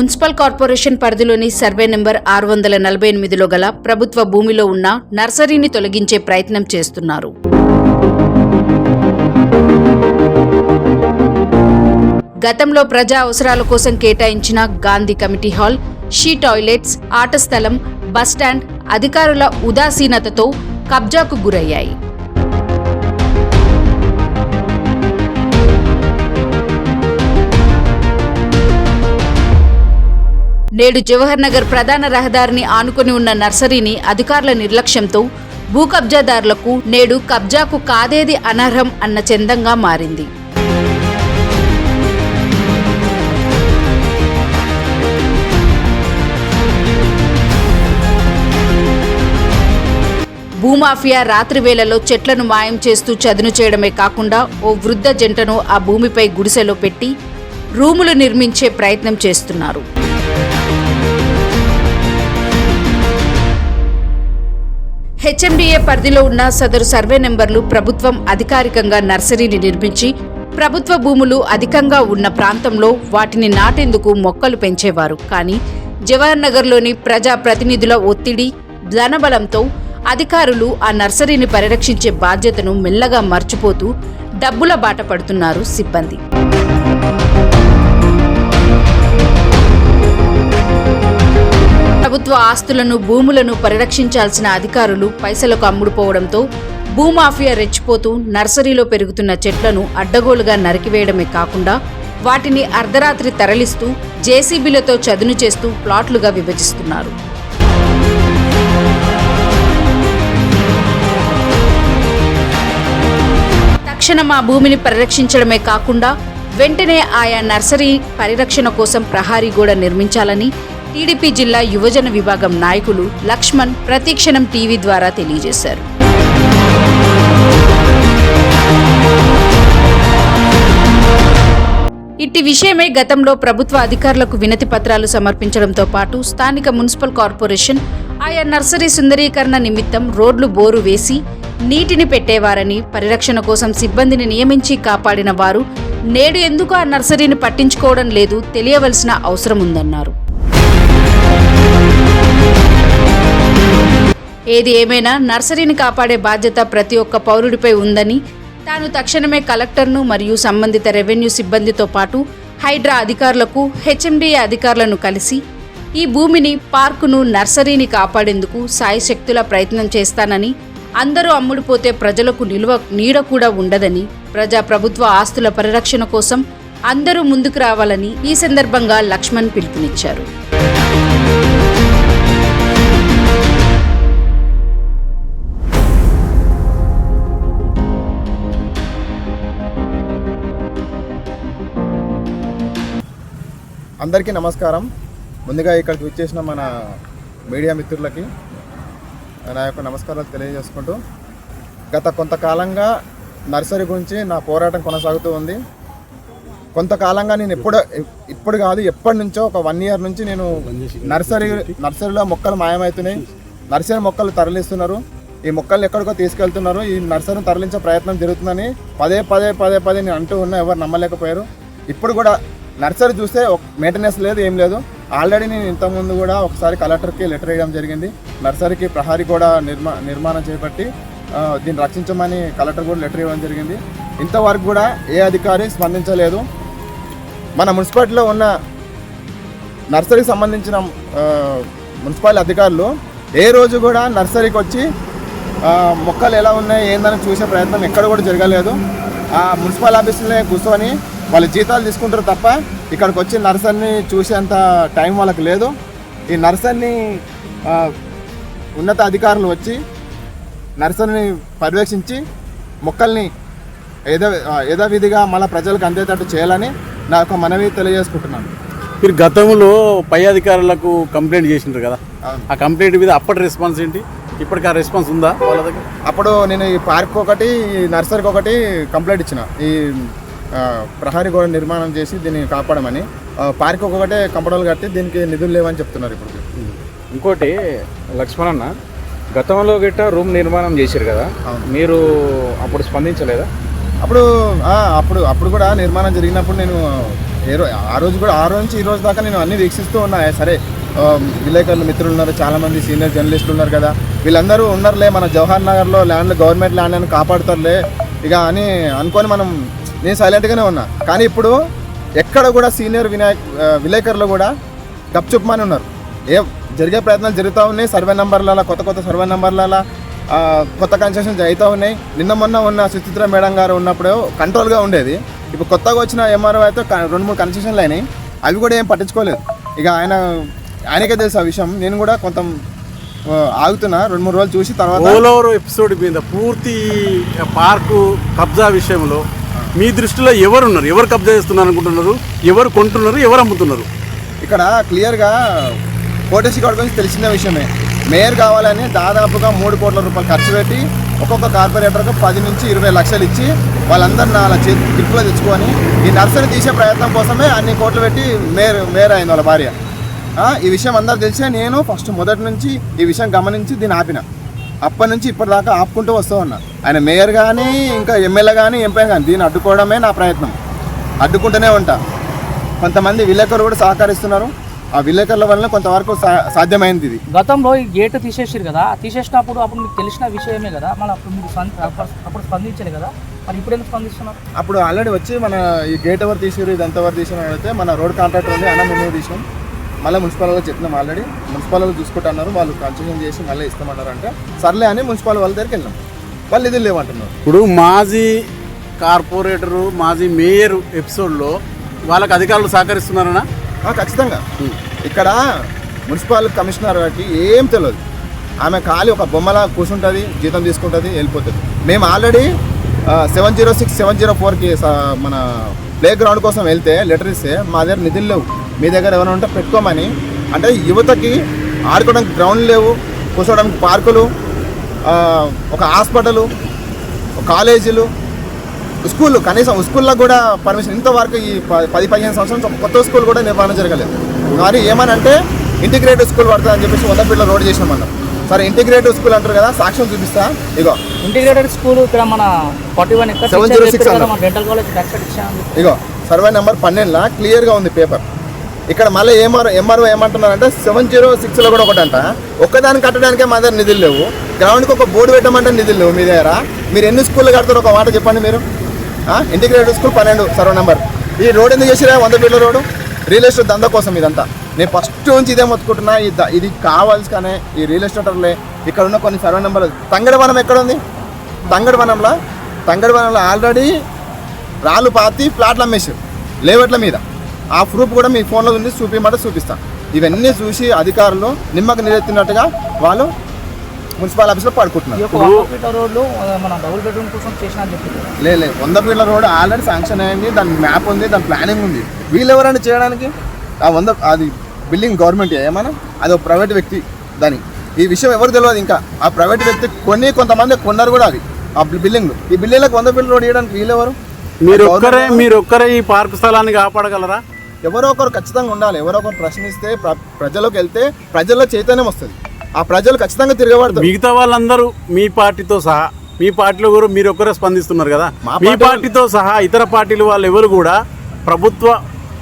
Municipal corporation పరిధిలోని survey number ఆరు వందల నలభై ఎనిమిదిలో గల ప్రభుత్వ భూమిలో ఉన్న నర్సరీని తొలగించే ప్రయత్నం చేస్తున్నారు. గతంలో ప్రజా అవసరాల కోసం కేటాయించిన Gandhi committee hall she toilets ఆట స్థలం బస్టాండ్ అధికారుల ఉదాసీనతతో కబ్జాకు గురయ్యాయి. నేడు జవహర్ నగర్ ప్రధాన రహదారిని ఆనుకొని ఉన్న నర్సరీని అధికారుల నిర్లక్ష్యంతో భూ కబ్జాదారులకు నేడు కబ్జాకు కాదేది అనర్హం అన్న చందంగా మారింది. భూమాఫియా రాత్రి వేళలో చెట్లను మాయం చేస్తూ చదును చేయడమే కాకుండా ఓ వృద్ధ జంటను ఆ భూమిపై గుడిసెలో పెట్టి రూములు నిర్మించే ప్రయత్నం చేస్తున్నారు. హెచ్ఎండిఏ పరిధిలో ఉన్న సదరు సర్వే నెంబర్లు ప్రభుత్వం అధికారికంగా నర్సరీని నిర్మించి ప్రభుత్వ భూములు అధికంగా ఉన్న ప్రాంతంలో వాటిని నాటేందుకు మొక్కలు పెంచేవారు. కానీ జవహర్ నగర్లోని ప్రజా ప్రతినిధుల ఒత్తిడి ధనబలంతో అధికారులు ఆ నర్సరీని పరిరక్షించే బాధ్యతను మెల్లగా మర్చిపోతూ డబ్బుల బాట పడుతున్నారు సిబ్బంది. ప్రభుత్వ ఆస్తులను భూములను పరిరక్షించాల్సిన అధికారులు పైసలకు అమ్ముడుపోవడంతో భూమాఫియా రెచ్చిపోతూ నర్సరీలో పెరుగుతున్న చెట్లను అడ్డగోలుగా నరికివేయడమే కాకుండా వాటిని అర్ధరాత్రి తరలిస్తూ జేసీబీలతో చదును చేస్తూ ప్లాట్లుగా విభజిస్తున్నారు. తక్షణం ఆ భూమిని పరిరక్షించడమే కాకుండా వెంటనే ఆయా నర్సరీ పరిరక్షణ కోసం ప్రహారీ గోడ నిర్మించాలని టీడీపీ జిల్లా యువజన విభాగం నాయకులు లక్ష్మణ్ ప్రతిక్షణం టీవీ ద్వారా తెలియజేశారు. ఇట్టి విషయమై గతంలో ప్రభుత్వ అధికారులకు వినతి పత్రాలు సమర్పించడంతో పాటు స్థానిక మున్సిపల్ కార్పొరేషన్ ఆయా నర్సరీ సుందరీకరణ నిమిత్తం రోడ్లు బోరు వేసి నీటిని పెట్టేవారని పరిరక్షణ కోసం సిబ్బందిని నియమించి కాపాడిన వారు నేడు ఎందుకు ఆ నర్సరీని పట్టించుకోవడం లేదు తెలియవలసిన అవసరం ఉందన్నారు. ఏది ఏమైనా నర్సరీని కాపాడే బాధ్యత ప్రతి ఒక్క పౌరుడిపై ఉందని తాను తక్షణమే కలెక్టర్ను మరియు సంబంధిత రెవెన్యూ సిబ్బందితో పాటు హైడ్రా అధికారులకు హెచ్ఎండిఏ అధికారులను కలిసి ఈ భూమిని పార్కును నర్సరీని కాపాడేందుకు సాయశక్తుల ప్రయత్నం చేస్తానని అందరూ అమ్ముడుపోతే ప్రజలకు నిల్వ నీడ కూడా ఉండదని ప్రజా ప్రభుత్వ ఆస్తుల పరిరక్షణ కోసం అందరూ ముందుకు రావాలని ఈ సందర్భంగా లక్ష్మణ్ పిలుపునిచ్చారు. అందరికీ నమస్కారం. ముందుగా ఇక్కడికి విచ్చేసిన మన మీడియా మిత్రులకి నా యొక్క నమస్కారాలు తెలియజేసుకుంటూ గత కొంతకాలంగా నర్సరీ గురించి నా పోరాటం కొనసాగుతూ ఉంది. కొంతకాలంగా నేను ఎప్పుడు ఇప్పుడు కాదు ఎప్పటి నుంచో ఒక వన్ ఇయర్ నుంచి నేను నర్సరీ నర్సరీలో మొక్కలు మాయమవుతున్నాయి. నర్సరీ మొక్కలు తరలిస్తున్నారు. ఈ మొక్కలు ఎక్కడికో తీసుకెళ్తున్నారు. ఈ నర్సరీని తరలించే ప్రయత్నం జరుగుతుందని పదే పదే పదే పదే నేను అంటూ ఉన్నా ఎవరు నమ్మలేకపోయారు. ఇప్పుడు కూడా నర్సరీ చూస్తే మెయింటెనెన్స్ లేదు ఏం లేదు. ఆల్రెడీ నేను ఇంతకుముందు కూడా ఒకసారి కలెక్టర్కి లెటర్ వేయడం జరిగింది. నర్సరీకి ప్రహారీ కూడా నిర్మా నిర్మాణం చేపట్టి దీన్ని రక్షించమని కలెక్టర్ కూడా లెటర్ ఇవ్వడం జరిగింది. ఇంతవరకు కూడా ఏ అధికారి స్పందించలేదు. మన మున్సిపాలిటీలో ఉన్న నర్సరీకి సంబంధించిన మున్సిపాలిటీ అధికారులు ఏ రోజు కూడా నర్సరీకి వచ్చి మొక్కలు ఎలా ఉన్నాయి ఏందని చూసే ప్రయత్నం ఎక్కడ కూడా జరగలేదు. ఆ మున్సిపల్ ఆఫీసులనే కూర్చొని వాళ్ళు జీతాలు తీసుకుంటారు తప్ప ఇక్కడికి వచ్చి నర్సరీని చూసేంత టైం వాళ్ళకి లేదు. ఈ నర్సరీని ఉన్నత అధికారులు వచ్చి నర్సరీని పర్యవేక్షించి మొక్కల్ని ఏదో యథావిధిగా మళ్ళీ ప్రజలకు అందేటట్టు చేయాలని నా యొక్క మనవి తెలియజేసుకుంటున్నాను. మీరు గతంలో పై అధికారులకు కంప్లైంట్ చేసిండ్రు కదా. ఆ కంప్లైంట్ మీద అప్పటి రెస్పాన్స్ ఏంటి? ఇప్పటికి ఆ రెస్పాన్స్ ఉందా వాళ్ళ దగ్గర? అప్పుడు నేను ఈ పార్క్ ఒకటి ఈ నర్సరీకి ఒకటి కంప్లైంట్ ఇచ్చిన. ఈ ప్రహరీ గోడ నిర్మాణం చేసి దీన్ని కాపాడమని పార్క్ ఒకటే కంపడలు కట్టి దీనికి నిధులు లేవని చెప్తున్నారు ఇప్పుడు. ఇంకోటి లక్ష్మణన్న గతంలో గిట్ట రూమ్ నిర్మాణం చేశారు కదా. మీరు అప్పుడు స్పందించలేదా? అప్పుడు అప్పుడు అప్పుడు కూడా నిర్మాణం జరిగినప్పుడు నేను ఏ రో ఆ రోజు కూడా ఆ రోజు నుంచి ఈ రోజు దాకా నేను అన్ని వీక్షిస్తూ ఉన్నా. సరే విలేకరులు మిత్రులు ఉన్నారు చాలామంది సీనియర్ జర్నలిస్టులు ఉన్నారు కదా వీళ్ళందరూ ఉన్నారులే మన జవహర్ నగర్లో ల్యాండ్ గవర్నమెంట్ ల్యాండ్ అని కాపాడుతారులే ఇక అని అనుకొని మనం నేను సైలెంట్గానే ఉన్నా. కానీ ఇప్పుడు ఎక్కడ కూడా సీనియర్ వినాయక్ విలేకరులు కూడా గప్చుప్మని ఉన్నారు. ఏ జరిగే ప్రయత్నాలు జరుగుతూ ఉన్నాయి. సర్వే నెంబర్లలో కొత్త కొత్త సర్వే నెంబర్లలో కొత్త కన్స్ట్రక్షన్స్ అవుతూ ఉన్నాయి. నిన్న మొన్న ఉన్న సుచిత్ర మేడం గారు ఉన్నప్పుడు కంట్రోల్గా ఉండేది. ఇప్పుడు కొత్తగా వచ్చిన ఎంఆర్ఓ అయితే రెండు మూడు కన్స్ట్రక్షన్లు అయినాయి. అవి కూడా ఏం పట్టించుకోలేదు. ఇక ఆయన ఆయనకే తెలుసు ఆ విషయం. నేను కూడా కొంత ఆగుతున్నా. రెండు మూడు రోజులు చూసి తర్వాత ఓల్ ఓవర్ ఎపిసోడ్ మీద పూర్తి పార్కు కబ్జా విషయంలో మీ దృష్టిలో ఎవరు ఉన్నారు? ఎవరు కబ్జా చేస్తున్నారు అనుకుంటున్నారు ఎవరు కొంటున్నారు? ఎవరు అమ్ముతున్నారు? ఇక్కడ క్లియర్గా కోటేశ్వర గౌడ్ గురించి తెలిసిన విషయమే. మేయర్ కావాలని దాదాపుగా మూడు కోట్ల రూపాయలు ఖర్చు పెట్టి ఒక్కొక్క కార్పొరేటర్కు పది నుంచి ఇరవై లక్షలు ఇచ్చి వాళ్ళందరిని అలా చేతి గిఫ్ట్లో తెచ్చుకొని ఈ నర్సరీ తీసే ప్రయత్నం కోసమే అన్ని కోట్లు పెట్టి మేయర్ మేయర్ అయింది వాళ్ళ భార్య. ఈ విషయం అందరు తెలిసే నేను ఫస్ట్ మొదటి నుంచి ఈ విషయం గమనించి దీన్ని ఆపిన. అప్పటి నుంచి ఇప్పటిదాకా ఆపుకుంటూ వస్తూ ఉన్నా ఆయన మేయర్ కానీ ఇంకా ఎమ్మెల్యే కానీ ఎంపీ కానీ దీన్ని అడ్డుకోవడమే నా ప్రయత్నం. అడ్డుకుంటూనే ఉంటా. కొంతమంది విలేకరులు కూడా సహకరిస్తున్నారు. ఆ విలేకరుల వల్ల కొంతవరకు సాధ్యమైంది ఇది. గతంలో ఈ గేట్ తీసేసారు కదా తీసేసినప్పుడు అప్పుడు మీకు తెలిసిన విషయమే కదా మళ్ళీ అప్పుడు మీరు అప్పుడు- స్పందించారు కదా మరి ఇప్పుడు ఎందుకు స్పందిస్తున్నారు? అప్పుడు ఆల్రెడీ వచ్చి మన ఈ గేట్ ఎవరు తీసారు ఇది ఎంతవరకు తీసారు అని అయితే మన రోడ్ కాంట్రాక్టర్ ఉంది అన్న మేము తీసాం మళ్ళీ మున్సిపల్ వాళ్ళు చెప్పినాం ఆల్రెడీ. మున్సిపల్ వాళ్ళు చూసుకుంటున్నారు వాళ్ళు కన్స్ట్రక్షన్ చేసి మళ్ళీ ఇస్తామన్నారు అంటే సర్లే అని మున్సిపల్ వాళ్ళ దగ్గరికి వెళ్ళాం వాళ్ళు ఇది లేవంటున్నారు. ఇప్పుడు మాజీ కార్పొరేటరు మాజీ మేయర్ ఎపిసోడ్లో వాళ్ళకి అధికారులు సహకరిస్తున్నారనా? ఖచ్చితంగా. ఇక్కడ మున్సిపల్ కమిషనర్ గారికి ఏం తెలియదు. ఆమె ఖాళీ ఒక బొమ్మలా కూర్చుంటుంది జీతం తీసుకుంటుంది వెళ్ళిపోతుంది. మేము already seven zero six seven zero ఫోర్కి మన ప్లే గ్రౌండ్ కోసం వెళ్తే లెటర్ ఇస్తే మా దగ్గర నిధులు లేవు. మీ దగ్గర ఎవరైనా ఉంటే పెట్టుకోమని. అంటే యువతకి ఆడుకోవడానికి గ్రౌండ్ లేవు కూర్చోవడానికి పార్కులు ఒక హాస్పిటలు ఒక కాలేజీలు స్కూల్ కనీసం స్కూల్లో కూడా పర్మిషన్. ఇంతవరకు ఈ పది పదిహేను సంవత్సరం కొత్త స్కూల్ కూడా నిర్మాణం జరగలేదు. మరి ఏమనంటే ఇంటిగ్రేటెడ్ స్కూల్ పడుతుందని చెప్పేసి వంద ఫీట్ల రోడ్ చేసినాం మనం. సరే ఇంటిగ్రేటెడ్ స్కూల్ అంటారు కదా సాక్ష్యం చూపిస్తా. ఇగో. ఇంటిగ్రేటెడ్ స్కూల్ ఇక్కడ మన ఫార్టీ వన్ ఎక్కడ 706 అన్నారు. మన డెంటల్ కాలేజ్ బ్యాక్ సైడ్ ఇచ్చాను ఇగో సర్వే నెంబర్ పన్నెండులా క్లియర్గా ఉంది పేపర్. ఇక్కడ మళ్ళీ ఏమర్ ఎంఆర్ఓ ఏమంటున్నారంటే సెవెన్ జీరో సిక్స్లో కూడా ఒకటి అంట ఒక్కదాన్ని కట్టడానికే మా దగ్గర నిధులు లేవు. గ్రౌండ్కి ఒక బోర్డు పెట్టమంటే నిధులు లేవు మీ దగ్గర. మీరు ఎన్ని స్కూళ్ళు కడతారు ఒక మాట చెప్పండి మీరు. ఇంటిగ్రేటెడ్ స్కూల్ పన్నెండు సర్వ నెంబర్. ఈ రోడ్ ఎందుకు చేసిరా వంద ఫీట్ల రోడ్డు. రియల్ ఎస్టేట్ దందా కోసం ఇదంతా. నేను ఫస్ట్ నుంచి ఇదే మొత్తుకుంటున్నా. ఇది కావాల్సి కానీ ఈ రియల్ ఎస్టేటర్లే ఇక్కడ ఉన్న కొన్ని సర్వ నెంబర్లు. తంగడవనం ఎక్కడ ఉంది? తంగడవనంలో తంగడవనంలో ఆల్రెడీ రాళ్ళు పాతి ప్లాట్లు అమ్మేసారు లేవట్ల మీద. ఆ ప్రూఫ్ కూడా మీ ఫోన్లో ఉంది చూపించమంటే చూపిస్తా. ఇవన్నీ చూసి అధికారులు నిమ్మకు నీరెత్తినట్టుగా వాళ్ళు మున్సిపల్ ఆఫీస్లో పడుకుంటున్నారు. యొక్క వంద ఫీట్ల రోడ్లు ఆ, మన డబుల్ బెడ్రూమ్ కోసం చేసిన అని చెప్పి లే లే వంద ఫీట్ల రోడ్ ఆల్రెడీ శాంక్షన్ అయింది దాని మ్యాప్ ఉంది దాని ప్లానింగ్ ఉంది. వీళ్ళు ఎవరైనా చేయడానికి? ఆ వంద అది బిల్డింగ్ గవర్నమెంట్ ఏమన్నా? అది ఒక ప్రైవేట్ వ్యక్తి దాని. ఈ విషయం ఎవరు తెలియదు ఇంకా. ఆ ప్రైవేట్ వ్యక్తి కొన్ని కొంతమంది కొన్నారు కూడా అవి ఆ బిల్డింగ్ ఈ బిల్డింగ్లకు వంద ఫీట్ల రోడ్ వేయడానికి వీళ్ళు ఎవరు మీరు ఒక్కరే మీరు ఒక్కరే ఈ పార్కు స్థలాన్ని కాపాడగలరా? ఎవరో ఒకరు ఖచ్చితంగా ఉండాలి. ఎవరో ఒకరు ప్రశ్నిస్తే ప్ర ప్రజలకు వెళ్తే ప్రజల్లో చైతన్యం వస్తుంది. ఆ ప్రజలు ఖచ్చితంగా తిరగబడతారు. మిగతా వాళ్ళందరూ మీ పార్టీతో సహా మీ పార్టీలో కూడా మీరు ఒక్కరే స్పందిస్తున్నారు కదా? మా మీ పార్టీ- పార్టీతో సహా ఇతర పార్టీల వాళ్ళు ఎవరు కూడా ప్రభుత్వ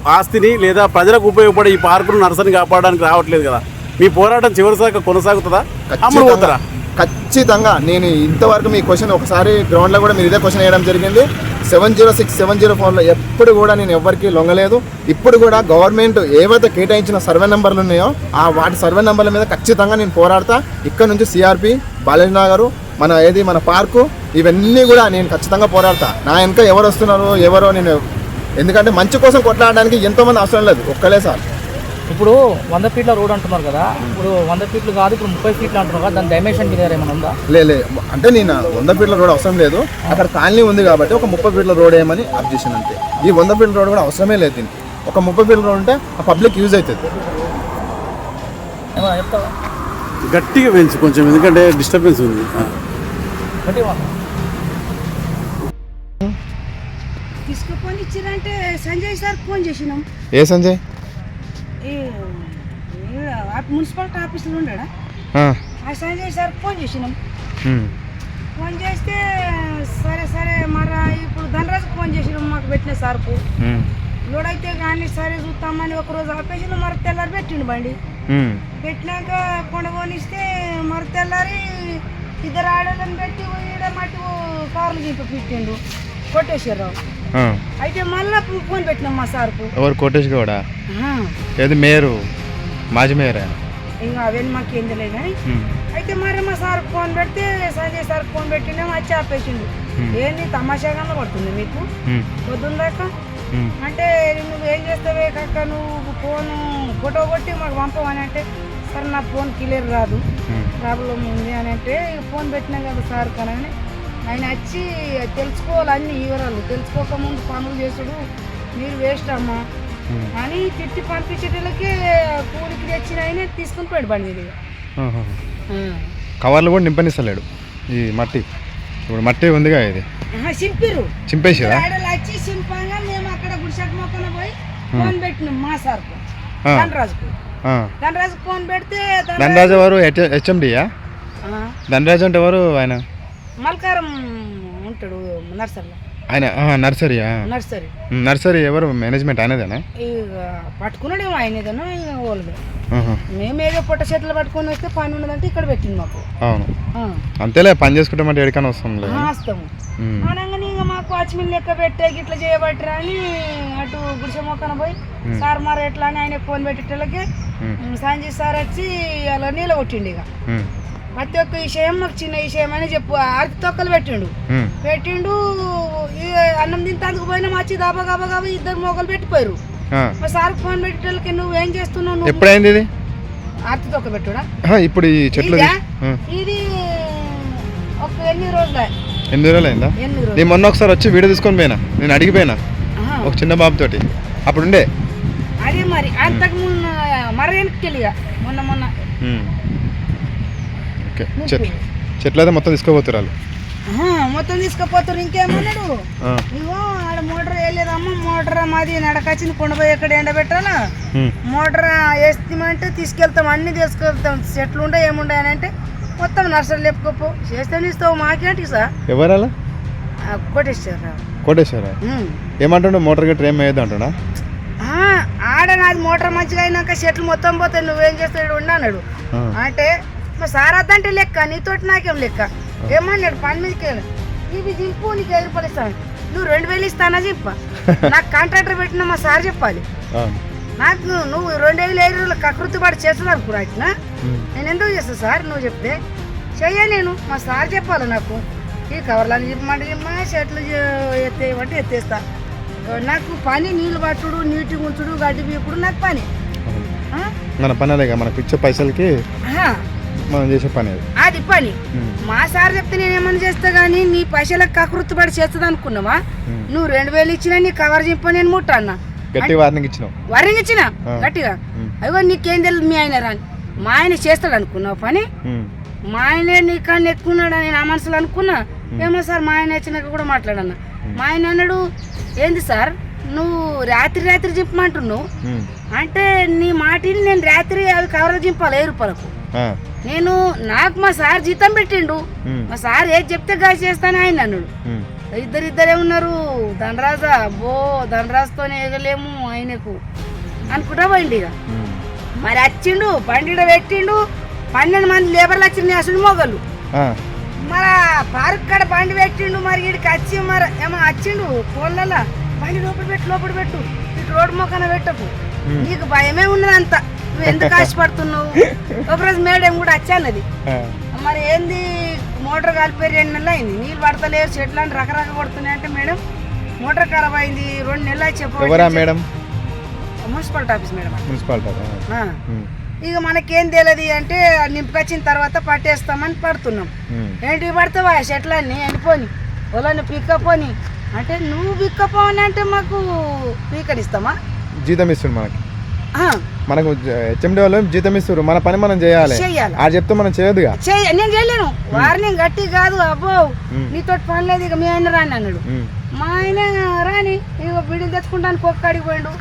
ఆస్తిని లేదా ప్రజలకు ఉపయోగపడే ఈ పార్కును నర్సరీని కాపాడడానికి రావట్లేదు కదా? మీ పోరాటం చివరిసాక కొనసాగుతుందా? అమలు పోతారా? ఖచ్చితంగా. నేను ఇంతవరకు మీ క్వశ్చన్ ఒకసారి గ్రౌండ్లో కూడా మీరు ఇదే క్వశ్చన్ వేయడం జరిగింది. Seven zero six seven zero ఫోర్లో ఎప్పుడు కూడా నేను ఎవరికి లొంగలేదు. ఇప్పుడు కూడా గవర్నమెంట్ ఏవైతే కేటాయించిన సర్వే నెంబర్లు ఉన్నాయో ఆ వాటి సర్వే నెంబర్ల మీద ఖచ్చితంగా నేను పోరాడతా. ఇక్కడ నుంచి సిఆర్పి బాలేజీ నగర్ మన ఏది మన పార్కు ఇవన్నీ కూడా నేను ఖచ్చితంగా పోరాడతా. నా వెనక ఎవరు వస్తున్నారు ఎవరో నేను ఎందుకంటే మంచి కోసం కొట్లాడడానికి ఎంతోమంది అవసరం లేదు. ఒక్కలే సార్. ఇప్పుడు వంద ఫీట్ల రోడ్ అంటున్నారు కదా. ఇప్పుడు వంద ఫీట్లు కాదు ఇప్పుడు ముప్పై ఫీట్లు అంటున్నారు కదా. దాని డైమెన్షన్ క్లియర్ ఏమైనా ఉందా? లేదు అంటే నేను వంద ఫీట్ల రోడ్ అవసరం లేదు. అక్కడ కాలనీ ఉంది కాబట్టి ఒక ముప్పై ఫీట్ల రోడ్ ఏమని అప్ చేసాను అంతే. ఈ వంద ఫీట్ల రోడ్ కూడా అవసరమే లేదు దీనికి. ఒక ముప్పై ఫీట్ల రోడ్ ఉంటే ఆ పబ్లిక్ యూజ్ అవుతుంది. గట్టిగా పెంచు కొంచెం ఎందుకంటే డిస్టర్బెన్స్ ఉంది. తీసుకుపోయి సంజయ్ సార్ ఫోన్ చేసినాం. ఏ సంజయ్? మున్సిపాలిటీ ఆఫీసులో ఉన్నాడా? ఆ. సంజయ్ సార్ ఫోన్ చేసినాం ఫోన్ చేస్తే సరే సరే మరి ఇప్పుడు ధనరాజుకు ఫోన్ చేసినాం మాకు పెట్టిన సార్కు. లోడ్ అయితే కానీ సరే చూస్తామని ఒక రోజు ఆపేసి మరి తెల్లారి పెట్టిండు బండి. పెట్టినాక కొండ పోనిస్తే మరి తెల్లారి ఇద్దరు ఆడోళ్ళని పెట్టి మట్టి కార్లు గింప పెట్టిండు. కొట్టేశ్వరరావు. అయితే మళ్ళీ ఫోన్ పెట్టినాం మా సార్కు. ఎవరు? కోటేష్ గౌడ. ఏది? మేయరు మాజీ మేయర్ ఆయన? ఇంకా అవన్నీ మాకు ఏం తెలియదు? కానీ. అయితే మరి మా సార్ ఫోన్ పెడితే సంజయ్ సార్ ఫోన్ పెట్టినాం వచ్చి ఆపేసిండు. ఏంది? తమాషాగా పడుతుంది మీకు? ఉమ్. పొద్దున్న దాకా ఉమ్. అంటే నువ్వు ఏం చేస్తావే కాక నువ్వు ఫోన్ ఫోటో కొట్టి మాకు పంపమని అంటే సార్ నా ఫోన్ క్లియర్ రాదు. ప్రాబ్లం ఉంది అని అంటే ఫోన్ పెట్టినా కదా సార్ కానీ ఆయన వచ్చి తెలుసుకోవాలి అన్ని వివరాలు. తెలుసుకోకముందు పనులు చేసుడు మీరు వేస్ట్ అమ్మా. అని తిట్టి పంపించేటోళ్ళకి కూలికి తెచ్చిన ఆయన తీసుకుని పోయాడు బండి మీద. కవర్లు కూడా నింపనిస్తలేడు ఈ మట్టి. ఇప్పుడు మట్టి ఉందిగా ఇది. చింపిరు చింపేసిరా? వచ్చి చింపంగా మేము అక్కడ గుడిసెట్ మొక్కన పోయి ఫోన్ పెట్టినాం మా సార్కు. ధనరాజుకు. ధనరాజుకు ఫోన్ పెడితే ధనరాజు- ఎవరు? హెచ్ఎండియా? ధనరాజు అంటే ఎవరు ఆయన? మల్కారం ఉంటాడు నర్సరీలో. ఆయన నర్సరీయా? నర్సరీ. నర్సరీ ఎవరు? మేనేజ్మెంట్ ఆయనదేనా? ఇక పట్టుకున్నాడేమో ఆయన ఏదైనా వాళ్ళది ఆహా. మేము ఏదో పొట్ట చెట్లు పట్టుకొని వస్తే పని ఉన్నదంటే ఇక్కడ పెట్టింది మాకు. అవును. అంతేలే పని చేసుకుంటామంటే ఎడికైనా వస్తుంది ఆ, వస్తాము. అనగానే ఇక మాకు వాచ్మెన్ లెక్క పెట్టే ఇట్లా చేయబట్టరా అని అటు గుడిసె మొక్కన పోయి సార్ మరి ఎట్లా అని ఆయన ఫోన్ పెట్టేటోళ్ళకి సంజయ్ సార్ వచ్చి అలా నీళ్ళ కొట్టిండు ఇక ప్రతి ఒక్క విషయం మాకు చిన్న విషయం అని చెప్పు ఆర్తి తొక్కలు పెట్టిండు. పెట్టిండు అన్నం తింటానికి పోయినా వచ్చి దాబా గాబా గాబా ఇద్దరు మొగలు పెట్టిపోయారు. మా సార్ ఫోన్ పెట్టేటోళ్ళకి నువ్వు ఏం చేస్తున్నావు నువ్వు? ఎప్పుడైంది ఇది? ఆర్తి తొక్క పెట్టుడా? ఇప్పుడు ఈ చెట్లు ఇదా? ఒక ఎనిమిది రోజులు? ఎనిమిది రోజులు? అయిందా నేను మొన్న ఒకసారి వచ్చి వీడియో తీసుకొని పోయినా. నేను అడిగిపోయినా. ఒక చిన్న బాబుతోటి. అప్పుడు ఉండే అదే మరి అంతకు వెనక్కి వెళ్ళిగా మొన్న మొన్న. ఓకే. చెట్లు చెట్లు అయితే మొత్తం తీసుకోపోతున్నారు ఆహా, మొత్తం తీసుకుపోతారు ఇంకేమన్నాడు. ఇగో ఆడ మోటార్ వేయలేదమ్మా మోటార్ మాది నడకొచ్చింది కొండపోయి ఎక్కడ ఎండబెట్టాలా. మోటార్ వేస్తామంటే తీసుకెళ్తాం అన్ని తీసుకెళ్తాం. చెట్లు ఉండే ఏముండే అని అంటే మొత్తం నర్సరీ లేపుకోపో. చేస్తే ఇస్తావు మాకేంటి సార్? ఎవరాలా కొట్టేసారు కోటేశ్వర ఏమంటుండు? మోటార్ గట్రా ఏం వేయద్దు అంటున్నా ఆడ నాది మోటార్ మంచిగా అయినాక చెట్లు మొత్తం పోతాయి నువ్వేం చేస్తాడు అన్నాడు. అంటే మా సార్ అద్దంటే లెక్క నీతోటి నాకేం లెక్క? ఏమన్నాడు? పని మీదకి వెళ్ళి. ఇవి దింపు నీకు ఐదు రూపాయలు ఇస్తాను నువ్వు రెండు వేలు ఇస్తానా చెప్ప. నాకు కాంట్రాక్టర్ పెట్టిన మా సార్ చెప్పాలి. నాకు నువ్వు రెండు వేలు ఐదు రోజులు కకృతి పడి చేస్తుంది అనుకున్నా ఉమ్. నేను ఎందుకు చేస్తాను సార్? నువ్వు చెప్తే. చెయ్య నేను మా సార్ చెప్పాలి నాకు. ఈ కవర్లను చెప్పమంటే చెప్పమా చెట్లు ఎత్తేయమంటే ఎత్తేస్తా. నాకు పని నీళ్ళు పట్టుడు నీటిగా ఉంచుడు గడ్డి పీకుడు నాకు పని? మన పని అదేగా మనకు ఇచ్చే పైసలకి మనం చేసే పని అది పని. మా సార్ చెప్తే నేను ఏమన్నా చేస్తా కానీ నీ పైసలకు కకృతి పడి చేస్తుంది అనుకున్నావా. నువ్వు రెండు వేలు ఇచ్చినా నీ కవర్ చెప్ప నేను ముట్ట అన్న గట్టి వార్నింగ్ ఇచ్చినావు వరింగ్ ఇచ్చిన. గట్టిగా. అయ్యో నీకేం తెలియదు మీ ఆయన రాని మా ఆయన చేస్తాడు అనుకున్నావు పని. మా ఆయనే నీకన్నా ఎక్కున్నాడు అని నా మనసులో అనుకున్నా ఏమో సార్ మా ఆయన వచ్చినాక కూడా మాట్లాడన్నా మా ఆయన అన్నాడు ఏంది సార్ నువ్వు రాత్రి రాత్రి చింపమంటున్నావు ఉమ్. అంటే నీ మాటిని నేను రాత్రి అవి కవర్ చింపాలి ఏ రూపాయలకు. నేను నాకు మా సార్ జీతం పెట్టిండు. మా సార్ ఏది చెప్తే గా చేస్తాను ఆయన అన్నాడు. ఉమ్. ఇద్దరు ఇద్దరే ఉన్నారు. ధనరాజా బో ధనరాజుతోనే ఎగలేము ఆయనకు అనుకుంటా పోయిండు ఇక. మరి వచ్చిండు బండిడ పెట్టిండు. పన్నెండు మంది లేబర్లు వచ్చిండు అసలు మొగలు. మరి పార్క్ కాడ బండి పెట్టిండు మరి వీడికి వచ్చి మరి ఏమో వచ్చిండు ఫోన్లలో బండి లోపల పెట్టు లోపల పెట్టు. ఇటు రోడ్డు మొక్కన పెట్టకు. నీకు భయమే ఉన్నది అంత నువ్వు ఎందుకు ఆశపడుతున్నావు ఒకరోజు మేడం కూడా వచ్చానది. మరి ఏంది మోటార్ కలిపి రెండు నెలలు అయింది. నీళ్ళు పడతలేరు చెట్లు అని రకరకాల అంటే మేడం మోటార్ ఖరాబ్ అయింది రెండు నెలలు చెప్పబడి madam? Municipality office madam municipality. ఇక మనకేం తెలియదు అంటే నింపుకొచ్చిన తర్వాత పట్టేస్తామని పడుతున్నాం. ఏంటి పడతావా? చెట్లన్నీ ఎండిపోని వాళ్ళని పిక్కపోని. అంటే నువ్వు పిక్కపోని అంటే మాకు పీకనిస్తామా? జీతం ఇస్తుంది మనకి. మనకు హెచ్ఎండి వాళ్ళు జీతం ఇస్తారు మన పని మనం చేయాలి. ఆ చెప్తే మనం చెయ్య నేను చేయలేను. వారిని గట్టి కాదు అబ్బో. నీతో పని లేదు ఇక మీ ఆయన రాని అన్నాడు. మా ఆయన రాని ఇక బిడ్డలు తెచ్చుకుంటానికి ఒక్కడికి పోయిండు.